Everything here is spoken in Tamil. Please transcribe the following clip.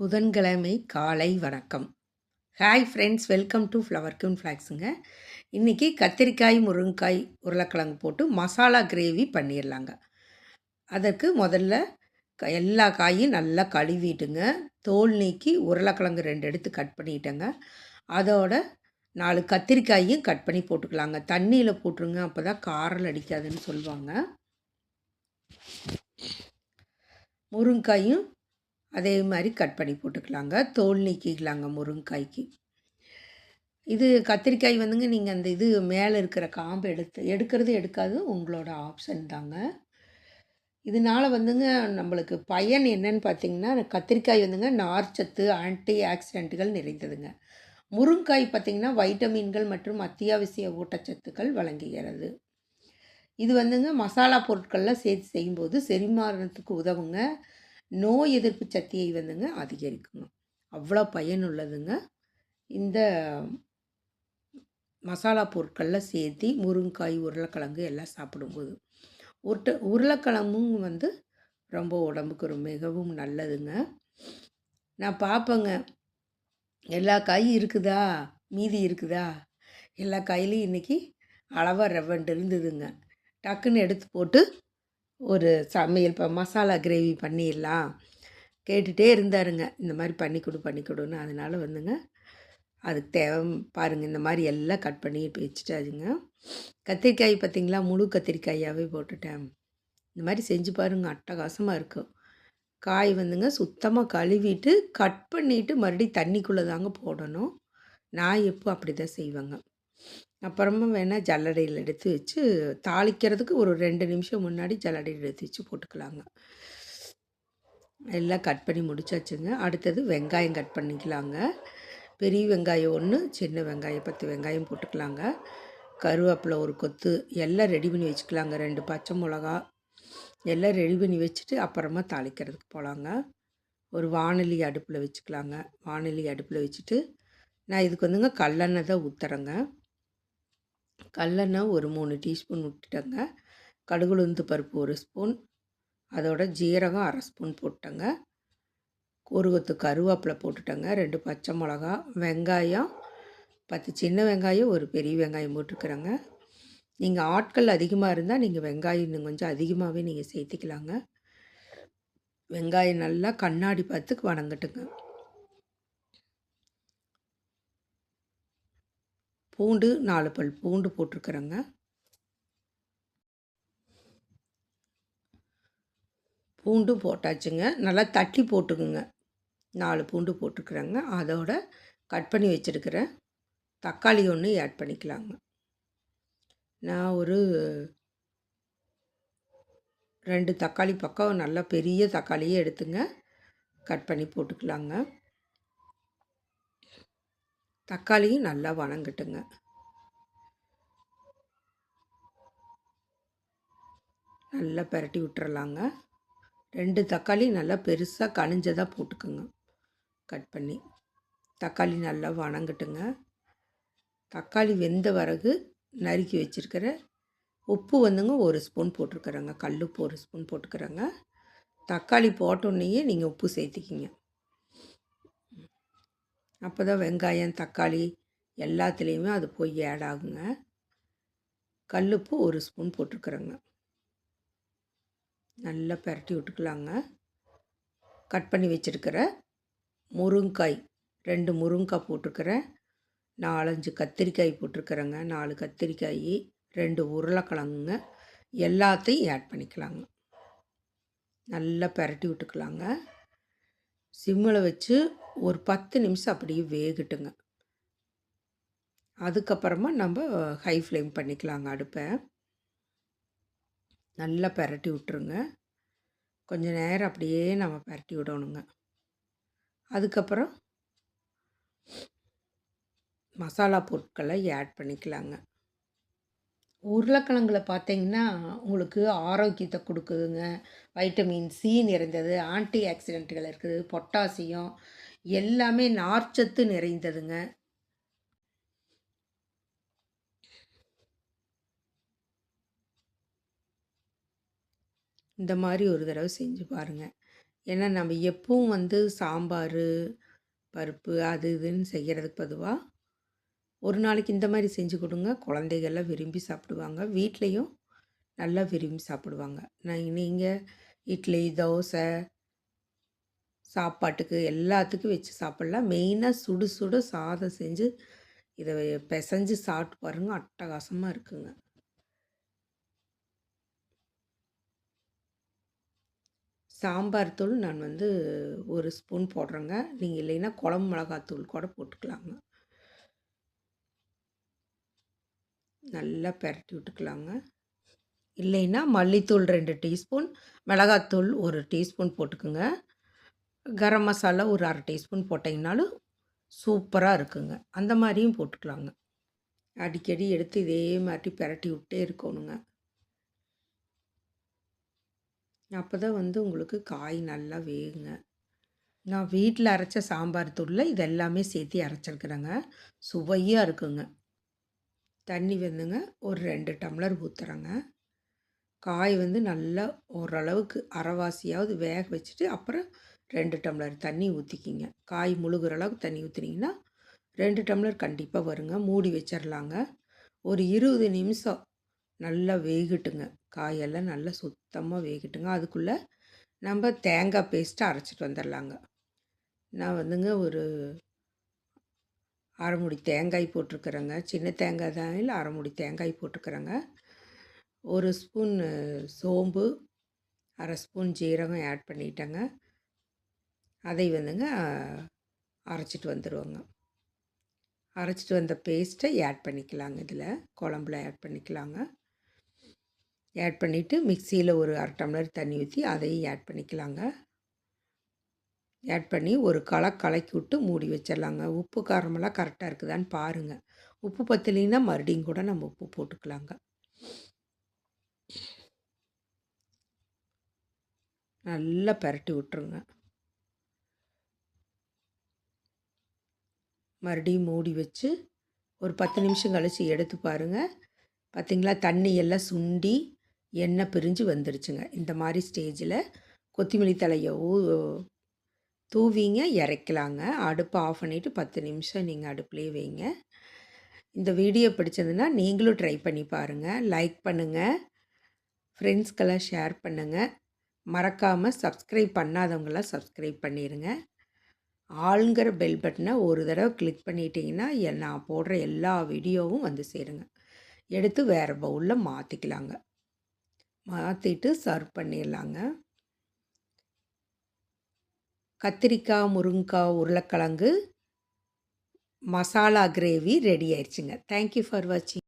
புதன்கிழமை காலை வணக்கம். Hi friends welcome to flower queen ஃப்ளாக்ஸுங்க இன்றைக்கி கத்திரிக்காய் முருங்கைக்காய் உருளைக்கிழங்கு போட்டு மசாலா கிரேவி பண்ணிடலாங்க அதற்கு முதல்ல க எல்லா காயும் நல்லா கழுவிட்டுங்க. தோல் நீக்கி உருளைக்கிழங்கு ரெண்டு எடுத்து கட் பண்ணிட்டேங்க. அதோட நாலு கத்திரிக்காயும் கட் பண்ணி போட்டுக்கலாங்க. தண்ணியில் போட்டுருங்க அப்போ தான் காரல் அடிக்காதுன்னு சொல்லுவாங்க. முருங்காயும் அதே மாதிரி கட் பண்ணி போட்டுக்கலாங்க. தோல் நீக்கிக்கலாங்க முருங்காய்க்கு இது கத்திரிக்காய் வந்துங்க நீங்கள் அந்த இது மேலே இருக்கிற காம்பு எடுத்து எடுக்கிறது எடுக்காது உங்களோட ஆப்ஷன் தாங்க. இதனால் வந்துங்க நம்மளுக்கு பயன் என்னன்னு பார்த்தீங்கன்னா கத்திரிக்காய் வந்துங்க நார்ச்சத்து ஆன்டி ஆக்சிடென்ட்டுகள் நிறைந்ததுங்க. முருங்காய் பார்த்திங்கன்னா வைட்டமின்கள் மற்றும் அத்தியாவசிய ஊட்டச்சத்துக்கள் வழங்குகிறது. இது வந்துங்க மசாலா பொருட்கள்லாம் சேர்த்து செய்யும்போது செரிமானத்துக்கு உதவுங்க. நோய் எதிர்ப்பு சக்தியை வந்துங்க அதிகரிக்குங்க. அவ்வளோ பயனுள்ளதுங்க. இந்த மசாலா பொருட்களில் சேர்த்தி முருங்காய் உருளைக்கிழங்கு எல்லாம் சாப்பிடும்போது உருட்ட உருளைக்கிழங்கும் வந்து ரொம்ப உடம்புக்கு ரொம்ப மிகவும் நல்லதுங்க. நான் பார்ப்பேங்க. எல்லா காயும் இருக்குதா? மீதி இருக்குதா? எல்லா காயிலையும் இன்றைக்கி அளவாக ரெவண்ட் இருந்ததுங்க. டக்குன்னு எடுத்து போட்டு ஒரு சமையல் இப்போ மசாலா கிரேவி பண்ணிடலாம். கேட்டுகிட்டே இருந்தாருங்க. இந்த மாதிரி பண்ணி கொடு பண்ணி கொடுன்னு. அதனால் வந்துங்க அதுக்கு தேவை பாருங்கள் இந்த மாதிரி எல்லாம் கட் பண்ணி வச்சுட்டாதுங்க கத்திரிக்காய் பார்த்திங்களா? முழு கத்திரிக்காயாகவே போட்டுட்டேன். இந்த மாதிரி செஞ்சு பாருங்கள் அட்டகாசமாக இருக்கும் காய் வந்துங்க சுத்தமாக கழுவிட்டு கட் பண்ணிவிட்டு மறுபடியும் தண்ணிக்குள்ளே தாங்க போடணும். நான் எப்போ அப்படி தான் செய்வேங்க. அப்புறமா வேணால் ஜல்லடையில் எடுத்து வச்சு தாளிக்கிறதுக்கு ஒரு ரெண்டு நிமிஷம் முன்னாடி ஜல்லடையில் எடுத்து வச்சு போட்டுக்கலாங்க. எல்லாம் கட் பண்ணி முடிச்சாச்சுங்க. அடுத்தது வெங்காயம் கட் பண்ணிக்கலாங்க. பெரிய வெங்காயம் ஒன்று சின்ன வெங்காயம் பத்து வெங்காயம் போட்டுக்கலாங்க. கருவேப்பிலை ஒரு கொத்து எல்லாம் ரெடி பண்ணி வச்சுக்கலாங்க. ரெண்டு பச்சை மிளகா எல்லாம் ரெடி பண்ணி வச்சுட்டு அப்புறமா தாளிக்கிறதுக்கு போகலாங்க ஒரு வானொலி அடுப்பில் வச்சுக்கலாங்க. வானொலி அடுப்பில் வச்சுட்டு நான் இதுக்கு வந்துங்க கல்லெண்ணெய் தான் ஊற்றுறேங்க கல்லெண்ணெய் ஒரு மூணு டீஸ்பூன் விட்டுட்டேங்க. கடுகுளுந்து பருப்பு ஒரு ஸ்பூன். அதோட ஜீரகம் அரை ஸ்பூன் போட்டேங்க. ஒரு கொத்து கருவேப்பிலை போட்டுட்டேங்க. ரெண்டு பச்சை மிளகா வெங்காயம். பத்து சின்ன வெங்காயம் ஒரு பெரிய வெங்காயம் போட்டுக்கிறேங்க. நீங்கள் ஆட்கள் அதிகமாக இருந்தால் நீங்கள் வெங்காயம் இன்னும் கொஞ்சம் அதிகமாகவே நீங்கள் சேர்த்திக்கலாங்க. வெங்காயம் நல்லா கண்ணாடி பார்த்துக்கு வணங்கட்டுங்க. பூண்டு நாலு பல் பூண்டு போட்டிருக்குறேங்க. பூண்டு போட்டாச்சுங்க. நல்லா தட்டி போட்டுக்குங்க. நாலு பூண்டு போட்டிருக்குறேங்க. அதோட கட் பண்ணி வச்சுருக்கிற தக்காளி ஒன்று ஆட் பண்ணிக்கலாங்க. நான் ஒரு ரெண்டு தக்காளி பக்கம் நல்லா பெரிய தக்காளியே எடுத்துங்க. கட் பண்ணி போட்டுக்கலாங்க. தக்காளியும் நல்லா வணங்கட்டுங்க. நல்லா பரட்டி விட்டுறலாங்க. ரெண்டு தக்காளி நல்லா பெருசாக கனிஞ்சதாக போட்டுக்கோங்க. கட் பண்ணி. தக்காளி நல்லா வணங்கட்டுங்க. தக்காளி வெந்த பிறகு நறுக்கி வச்சுருக்கிற உப்பு வந்துங்க ஒரு ஸ்பூன் போட்டிருக்குறேங்க கல் உப்பு ஒரு ஸ்பூன் போட்டுக்கிறேங்க. தக்காளி போட்டோன்னையே நீங்கள் உப்பு சேர்த்திக்கிங்க. அப்போ தான் வெங்காயம் தக்காளி எல்லாத்துலேயுமே அது போய் ஆட் ஆகுங்க. கல்லுப்பு ஒரு ஸ்பூன் போட்டுருக்குறேங்க நல்லா பரட்டி விட்டுக்கலாங்க. கட் பண்ணி வச்சுருக்கிற முருங்காய் ரெண்டு முருங்காய் போட்டிருக்கிறேன் நாலஞ்சு கத்திரிக்காய் போட்டிருக்கிறேங்க நாலு கத்திரிக்காய் ரெண்டு உருளைக்கிழங்குங்க. எல்லாத்தையும் ஆட் பண்ணிக்கலாங்க. நல்லா பரட்டி விட்டுக்கலாங்க. சிம்மில் வச்சு ஒரு பத்து நிமிஷம் அப்படியே வேகட்டுங்க. அதுக்கப்புறமா நம்ம ஹை ஃப்ளேம் பண்ணிக்கலாங்க அடுப்பை. நல்லா பரட்டி விட்ருங்க கொஞ்சம் நேரம் அப்படியே நம்ம பரட்டி விடணுங்க. அதுக்கப்புறம் மசாலா பொருட்களை ஆட் பண்ணிக்கலாங்க. உருளைக்கிழங்குல பார்த்தீங்கன்னா உங்களுக்கு ஆரோக்கியத்தை கொடுக்குதுங்க. வைட்டமின் சி நிறைந்தது ஆன்டி ஆக்சிடென்ட்கள் இருக்குது பொட்டாசியம் எல்லாமே நார்ச்சத்து நிறைந்ததுங்க. இந்த மாதிரி ஒரு தடவை செஞ்சு பாருங்கள் ஏன்னா நம்ம எப்பவும் வந்து சாம்பார் பருப்பு அது இதுன்னு செய்கிறதுக்கு பொதுவாக ஒரு நாளைக்கு இந்த மாதிரி செஞ்சு கொடுங்க. குழந்தைகள்லாம் விரும்பி சாப்பிடுவாங்க. வீட்லேயும் நல்லா விரும்பி சாப்பிடுவாங்க. நான் நீங்கள் இட்லி தோசை சாப்பாட்டுக்கு எல்லாத்துக்கும் வச்சு சாப்பிட்லாம். மெயினாக சுடு சுடு சாதம் செஞ்சு இதை பிசைஞ்சு சாப்பிட்டு பாருங்கள் அட்டகாசமாக இருக்குங்க. சாம்பார் தூள் நான் வந்து ஒரு ஸ்பூன் போடுறேங்க. நீங்கள் இல்லைன்னா குழம்பு மிளகாத்தூள் கூட போட்டுக்கலாங்க. நல்லா பெரட்டி விட்டுக்கலாங்க. இல்லைன்னா மல்லித்தூள் ரெண்டு டீஸ்பூன் மிளகாத்தூள் ஒரு டீஸ்பூன் போட்டுக்குங்க. கரம் மசாலா ஒரு அரை டீஸ்பூன் போட்டிங்கனாலும் சூப்பராக இருக்குங்க. அந்த மாதிரியும் போட்டுக்கலாங்க. அடிக்கடி எடுத்து இதே மாதிரி பெரட்டி விட்டே இருக்கணுங்க. அப்போ தான் வந்து உங்களுக்கு காய் நல்லா வேகுங்க. நான் வீட்டில் அரைச்ச சாம்பார் தூளில் இது எல்லாமே சேர்த்து அரைச்சிருக்கிறேங்க. சுவையாக இருக்குங்க. தண்ணி வந்துங்க ஒரு ரெண்டு டம்ளர் ஊற்றுறேங்க காய் வந்து நல்லா ஓரளவுக்கு அரைவாசியாவது வேக வச்சுட்டு அப்புறம் ரெண்டு டம்ளர் தண்ணி ஊற்றிக்கிங்க காய் முழுகிற அளவுக்கு தண்ணி ஊற்றுனீங்கன்னா ரெண்டு டம்ளர் கண்டிப்பாக வருங்க மூடி வச்சிடலாங்க ஒரு இருபது நிமிஷம் நல்லா வேகட்டுங்க. காயெல்லாம் நல்லா சுத்தமாக வேகட்டுங்க. அதுக்குள்ளே நம்ம தேங்காய் பேஸ்ட்டு அரைச்சிட்டு வந்துடலாங்க நான் வந்துங்க ஒரு அரைமுடி தேங்காய் போட்டிருக்குறேங்க. சின்ன தேங்காய் தான் இல்லை அரைமுடி தேங்காய் போட்டிருக்கிறேங்க. ஒரு ஸ்பூன் சோம்பு அரை ஸ்பூன் ஜீரகம் ஆட் பண்ணிட்டேங்க. அதை வந்துங்க அரைச்சிட்டு வந்துடுவோங்க அரைச்சிட்டு வந்த பேஸ்ட்டை ஆட் பண்ணிக்கலாங்க இதில். குழம்புல ஆட் பண்ணிக்கலாங்க. ஆட் பண்ணிவிட்டு மிக்சியில் ஒரு அரை டம்ளர் தண்ணி ஊற்றி அதையும் ஆட் பண்ணிக்கலாங்க. ஆட் பண்ணி ஒரு களை கலக்கி விட்டு மூடி வச்சிடலாங்க. உப்பு காரமெல்லாம் கரெக்டாக இருக்குதான்னு பாருங்கள் உப்பு பத்தலைன்னா மறுபடியும் கூட நம்ம உப்பு போட்டுக்கலாங்க. நல்லா பரட்டி விட்டுருங்க. மறுபடியும் மூடி வச்சு ஒரு பத்து நிமிஷம் கழித்து எடுத்து பாருங்கள் பார்த்திங்களா தண்ணி எல்லாம் சுண்டி எண்ணெய் பிரிஞ்சு வந்துருச்சுங்க. இந்த மாதிரி ஸ்டேஜில் கொத்தமல்லி தலையை ஊ தூவிங்க இறக்கலாங்க அடுப்பை ஆஃப் பண்ணிவிட்டு பத்து நிமிஷம் நீங்கள் அடுப்புலேயே வைங்க. இந்த வீடியோ பிடிச்சதுன்னா நீங்களும் ட்ரை பண்ணி பாருங்கள் லைக் பண்ணுங்கள் ஃப்ரெண்ட்ஸ்க்கெல்லாம் ஷேர் பண்ணுங்கள் மறக்காமல் சப்ஸ்கிரைப் பண்ணாதவங்களாம் சப்ஸ்கிரைப் பண்ணிடுங்க ஆளுங்கிற பெல் பட்டனை ஒரு தடவை கிளிக் பண்ணிட்டீங்கன்னா நான் போடுற எல்லா வீடியோவும் வந்து சேருங்க. எடுத்து வேறு பவுலில் மாற்றிக்கலாங்க மாற்றிட்டு சர்வ் பண்ணிடலாங்க. கத்திரிக்காய் முருங்கைக்காய் உருளைக்கிழங்கு மசாலா கிரேவி ரெடி ஆயிடுச்சுங்க. தேங்க்யூ ஃபார் வாட்சிங்